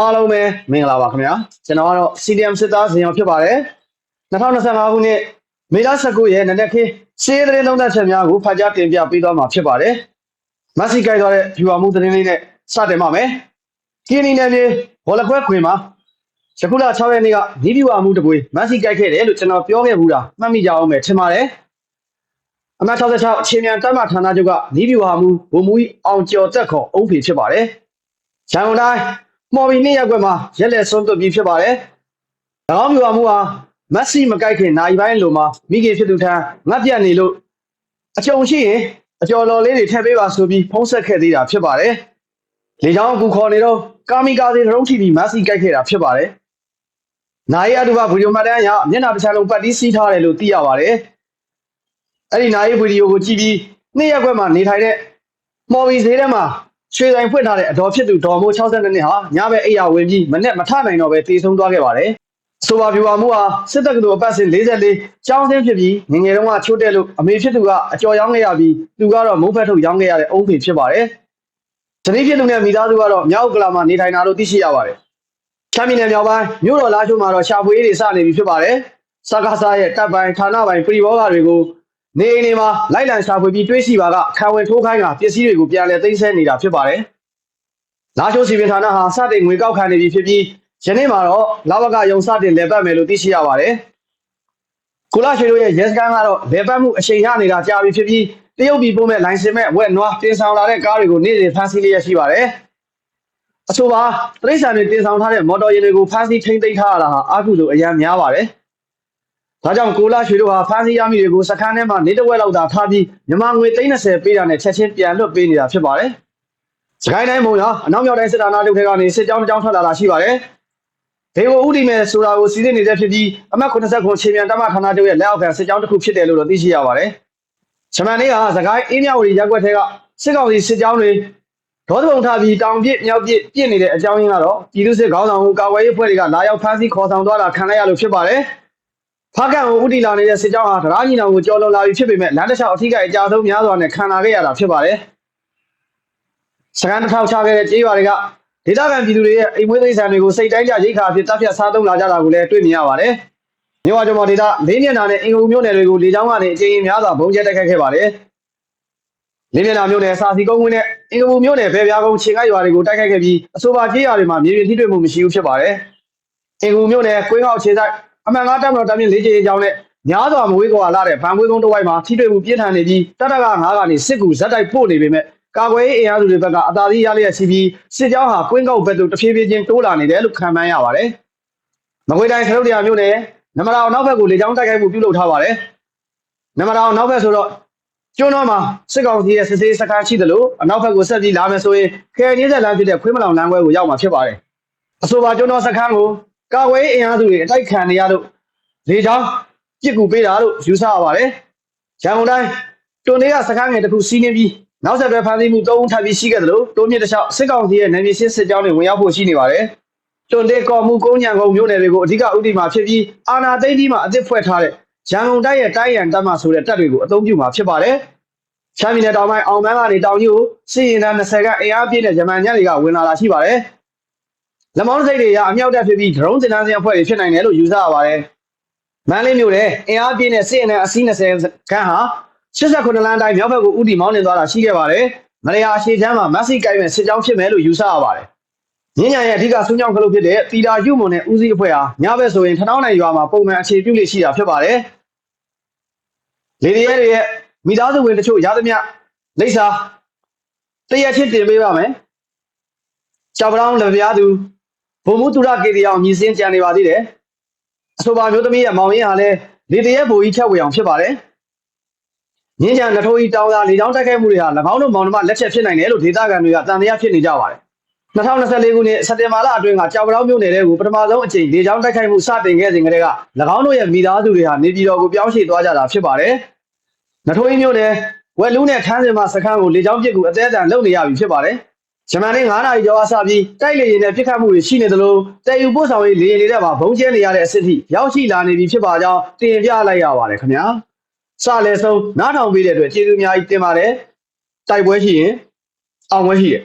အားလုံးပဲမင်္ဂလာပါခင်ဗျာကျွန်တော်ကတော့ CDM စစ်သားဇင်အောင်ဖြစ်ပါတယ်2025ခုနှစ်မေလ19ရက်နေ့နေ့ခင်းစီးသတင်းသုံးသပ်ချက်များကိုဖတ်ကြားတင်ပြပေးသွားမှာဖြစ်ပါတယ်မက်ဆီကိုက်သွားတဲ့ viewer မှုသတင်းလေးနဲ့စတင်ပါမယ်ကင်းနီနယ်မြေဘောလခွဲခွင်မှာယခုလ6ရက်နေ့ကနီး viewer မှုတပွေမက်ဆီကိုက်ခဲ့တယ်လို့ကျွန်တော်ပြောခဲ့ဘူးတာမှတ်မိကြအောင်ပဲထင်ပါတယ်အမှတ်66အချိန်မြန်တက်မှဌာနချုပ်ကနီး viewer မှုဘုံမူကြီးအောင်ကျော်သက်ခေါ်အုံးဖေဖြစ်ပါတယ်ရန်ကုန်တိုင်း မော်ဘီနေ့ရက်ကွက်မှာရက်လက်ဆုံးသွပြီးဖြစ်ပါတယ်။၎င်းမျိုးပါမှုဟာမက်ဆီမကြိုက်ခင်နိုင်ပိုင်းလိုမှာမိခင်ဖြစ်သူထံငတ်ပြတ်နေလို့အကြုံရှိရင်အကျော်တော်လေးတွေထည့်ပေးပါဆိုပြီးဖုံးဆက်ခဲ့သေးတာဖြစ်ပါတယ်။လေချောင်းကူခေါ်နေတော့ကာမီကာစီရုံးထီပြီးမက်ဆီကြိုက်ခဲ့တာဖြစ်ပါတယ်။နိုင်အတူပါဗီဒီယိုမှတ်တမ်းအရမျက်နှာတစ်ချမ်းလုံးပတ်တီးစီးထားတယ်လို့သိရပါတယ်။အဲ့ဒီနိုင်ဗီဒီယိုကိုကြည့်ပြီးနေ့ရက်ကွက်မှာနေထိုင်တဲ့မော်ဘီဈေးထဲမှာ ရွှေဆိုင်ဖွင့်ထားတဲ့အတော်ဖြစ်သူဒေါ်မိုး62နှစ်ဟာညဘက်အိယာဝင်ပြီးမနဲ့မထနိုင်တော့ပဲတည်ဆုံးသွားခဲ့ပါတယ်။ဆိုပါဗျူဟာမှုဟာစစ်တပ်ကတော်အပတ်စဉ်44ကျောင်းစင်းဖြစ်ပြီးငငယ်တုန်းကချိုးတက်လို့အမေဖြစ်သူကအကျော်ရောင်းခဲ့ရပြီးသူကတော့မုန်းဖက်ထုတ်ရောင်းခဲ့ရတဲ့အုံးဖေဖြစ်ပါတယ်။ဇနီးဖြစ်သူနဲ့မိသားစုကတော့မြောက်ကလာမှာနေထိုင်တာလို့သိရှိရပါတယ်။ချမ်းပြည်နယ်မြောက်ပိုင်းမြို့တော်လားချိုးမှာတော့ရှာဖွေရေးတွေစနေပြီဖြစ်ပါတယ်။စကားစားရဲ့တပ်ပိုင်းဌာနပိုင်းပြည်ဘောဂတွေကို နေအိမ်တွေမှာလိုက်လံရှာဖွေပြီးတွေးရှိပါကခံဝင်ထိုးခိုင်းတာပစ္စည်းတွေကိုပြန်လည်သိမ်းဆည်းနေတာဖြစ်ပါတယ်။လာချိုးစီပင်ဌာနဟာစတင်ငွေကောက်ခံနေပြီဖြစ်ပြီးယနေ့မှာတော့လာဝကယုံစတင်လည်ပတ်မယ်လို့သိရှိရပါတယ်။ကုလရွှေတို့ရဲ့ရဲစခန်းကတော့လည်ပတ်မှုအချိန်ရနေတာကြာပြီဖြစ်ပြီးတရုတ်ပြည်ပို့မဲ့လိုင်စင်မဲ့ဝက်နွားတင်ဆောင်လာတဲ့ကားတွေကိုနေ့စဉ်ဖမ်းဆီးလျက်ရှိပါတယ်။အဆိုပါတရိษံတွေတင်ဆောင်ထားတဲ့မော်တော်ယာဉ်တွေကိုဖမ်းဆီးထိန်းသိမ်းထားရတာဟာအကုသို့အရန်များပါတယ်။ ဒါကြောင့်ကိုလာရွှေတို့ဟာဖမ်းဆီးရမိတွေကိုစခန်းထဲမှာနေတဝက်လောက်သာထားပြီးမြန်မာငွေ330ပေးတာနဲ့ချက်ချင်းပြန်လွှတ်ပေးနေတာဖြစ်ပါတယ်။စကိုင်းတိုင်းမုံရအနောက်မြောက်တိုင်းစစ်ဌာနချုပ်ထဲကနေစစ်ကြောင်းတစ်ကြောင်းထွက်လာတာရှိပါတယ်။ဒေဝဥတီမဲ့ဆိုတာကိုစီးစစ်နေတဲ့ဖြစ်ပြီးအမှတ်89ချိန်မြန်တမဌာနချုပ်ရဲ့လက်အောက်ခံစစ်ကြောင်းတစ်ခုဖြစ်တယ်လို့တော့သိရှိရပါတယ်။ချမန်လေးကစကိုင်းအင်းမြဝတီရက်ွက်ထဲကစစ်ကောင်စီစစ်ကြောင်းတွေဒေါသပုံထားပြီးတောင်ပြစ်မြောက်ပြစ်ပြစ်နေတဲ့အကြောင်းရင်းကတော့ပြည်သူစစ်ခေါင်းဆောင်ကိုကာဝေးရေးအဖွဲ့တွေကလာရောက်ဖမ်းဆီးခေါ်ဆောင်သွားတာခံလိုက်ရလို့ဖြစ်ပါတယ်။ ဖားကန်ကိုဥတီလာနေတဲ့စစ်ကြောင်းဟာဒရာညီနောင်ကိုကြော်လွန်လာပြီးဖြစ်ပေမဲ့လမ်းတစ်လျှောက်အထိကအကြအဆုံးများစွာနဲ့ခံလာခဲ့ရတာဖြစ်ပါတယ်။စကန်တစ်ထောက်ချခဲ့တဲ့ကြေးရွာတွေကဒေသခံပြည်သူတွေရဲ့အိမ်မွေးသိမ်းဆန်တွေကိုစိတ်တိုင်းကြရိတ်ခါအဖြစ်တပ်ဖြတ်စားသုံးလာကြတာကိုလည်းတွေ့မြင်ရပါတယ်။မြို့ဝကျော်မော်ဒေသလေးမျက်နှာနဲ့အင်္ဂုံမြို့နယ်တွေကိုလေကြောင်းကနေအကြိမ်များစွာဘုံကျဲတက်ခတ်ခဲ့ပါတယ်။လေးမျက်နှာမြို့နယ်စာစီကုန်းဝင်းနဲ့အင်္ဂုံမြို့နယ်ဘဲပြားကုန်းခြေကိုက်ရွာတွေကိုတိုက်ခတ်ခဲ့ပြီးအဆိုပါကြေးရွာတွေမှာမြေပြင်ထိတွေ့မှုမရှိဘူးဖြစ်ပါတယ်။အင်္ဂုံမြို့နယ်ကွင်းဟောက်ခြေဆိုင် အမှန်ကားတပ်မတော်တပ်မြင့်လေးချေအကြောင်းနဲ့များစွာမဝေးကွာလာတဲ့ဗန်မွေးကုန်းတစ်ဝိုက်မှာထိတွေ့မှုပြင်းထန်နေပြီးတတက9ကနေစစ်ကူဇက်တိုက်ပို့နေပေမဲ့ကာကွယ်ရေးအင်အားစုတွေဘက်ကအသာစီးရလျက်ရှိပြီးစစ်ကြောင်းဟာကွင်းကောက်ဘက်သို့တဖြည်းဖြည်းချင်းတိုးလာနေတယ်လို့ခန့်မှန်းရပါတယ်။မကွေးတိုင်းခရုတ်တရားမြို့နယ်နမရာအောင်နောက်ဘက်ကိုလေကြောင်းတိုက်ခိုက်မှုပြုလုပ်ထားပါတယ်။နမရာအောင်နောက်ဘက်ဆိုတော့ကျွန်းတော်မှာစစ်ကောင်စီရဲ့စစ်ဆေးစခန်းရှိသလိုအနောက်ဘက်ကိုဆက်ပြီးလာမယ်ဆိုရင်ခဲရင်းဆက်လမ်းဖြစ်တဲ့ခွေးမလောင်လမ်းခွဲကိုရောက်မှာဖြစ်ပါတယ်။အဆိုပါကျွန်းတော်စခန်းကို ကာကွယ်ရေးအင်အားစုတွေအတိုက်ခံနေရလို့လေကြောင်းပြစ်ကူပေးတာလို့ယူဆရပါတယ်။ရန်ကုန်တိုင်းတွန်လေးကစခန်းငယ်တစ်ခုစီးနေပြီးနောက်ဆက်တွဲဖမ်းဆီးမှု၃ဦးထပ်ပြီးရှိခဲ့သလိုတိုးမြင့်တစ်လျှောက်စစ်ကောင်စီရဲ့နယ်မြေရှင်းစစ်ကြောင်းတွေဝင်ရောက်ဖို့ရှိနေပါတယ်။တွန်လေးကော်မှုကုန်းညံကုန်းမြို့နယ်တွေကိုအဓိကဥတီမှာဖြစ်ပြီးအာနာသိမ့်ဒီမှာအသစ်ဖွဲ့ထားတဲ့ရန်ကုန်တိုင်းရဲ့တိုင်းရန်တပ်မှဆိုတဲ့တပ်တွေကိုအသုံးပြုမှာဖြစ်ပါတယ်။ချမ်းပြည်နယ်တောင်ပိုင်းအောင်မန်းကနေတောင်ကြီးကိုစစ်ရင်တန်း20ခန့်အင်အားပြည့်တဲ့ဂျမန်ညံ့တွေကဝင်လာတာရှိပါတယ်။ လက်မောင်းစိတ်တွေကအမြောက်တက်ဖြစ်ပြီးဒရုန်းစင်တန်းစင်အဖွဲ့တွေဖြစ်နိုင်တယ်လို့ယူဆရပါတယ်။မန္တလေးမြို့နယ်အင်အားပြည့်တဲ့စစ်ရင်တန်းအစီး20ခန့်ဟာ89လမ်းတိုင်းမြောက်ဘက်ကိုဥတီမောင်းနေသွားတာရှိခဲ့ပါတယ်။မရယာအရှိချမ်းမှာမက်ဆီကိုက်မဲ့စစ်ကြောင်းဖြစ်မယ်လို့ယူဆရပါတယ်။ညဉ့်ညံရဲ့အဓိကဆူးကြောင်ကလုတ်ဖြစ်တဲ့တီတာယူမွန်နဲ့ဦးစီးအဖွဲ့ဟာညဘက်ဆိုရင်ထထောင်းနိုင်ရွာမှာပုံမှန်အခြေပြုလေရှိတာဖြစ်ပါတယ်။လေဒီရဲတွေရဲ့မိသားစုဝင်တချို့ရသမျှလိပ်စာတရက်ချင်းတင်ပေးပါမယ်။ကြောက်ပြောင်းလက်ပြားသူ ဘုံမှုတူရကေတီအောင်မြည်စင်းကြံနေပါသေးတယ်။အဆိုပါမျိုးသမီးရဲ့မောင်ရင်ဟာလည်းလေဒီရဲဘူကြီးချက်ဝေအောင်ဖြစ်ပါတယ်။ညဉ့်ချံနထိုးကြီးတောင်းသားလေချောင်းတက်ခဲ့မှုတွေဟာ၎င်းတို့မောင်နှမလက်ချက်ဖြစ်နိုင်တယ်လို့ဒေသခံတွေကတန်တရားဖြစ်နေကြပါတယ်။2024ခုနှစ်စက်တင်ဘာလအတွင်းကကြောက်ပြောင်းမြို့နယ်ထဲကိုပထမဆုံးအကြိမ်လေချောင်းတက်ခိုက်မှုစတင်ခဲ့စဉ်ကတည်းက၎င်းတို့ရဲ့မိသားစုတွေဟာနေပြည်တော်ကိုပြောင်းရွှေ့သွားကြတာဖြစ်ပါတယ်။နထိုးကြီးမြို့နယ်ဝက်လူးနဲ့ထန်းစင်မစခန်းကိုလေချောင်းပစ်ကူအသေးအံလုပ်နေရပြီဖြစ်ပါတယ်။ ဂျမန်နေ့9နာရီကျော်အစပြီးတိုက်လေရင်နဲ့ပြစ်ခတ်မှုတွေရှိနေသလိုတည်ယူပို့ဆောင်ရေးလေရင်တွေထဲမှာဘုံကျဲနေရတဲ့အဆင့်ထိရောက်ရှိလာနေပြီဖြစ်ပါကြောင်းတင်ပြလိုက်ရပါတယ်ခင်ဗျာ။စလဲဆုံးနားထောင်ပေးတဲ့အတွက်ကျေးဇူးအများကြီးတင်ပါတယ်။တိုက်ပွဲရှိရင်အောင်ပွဲရှိတယ်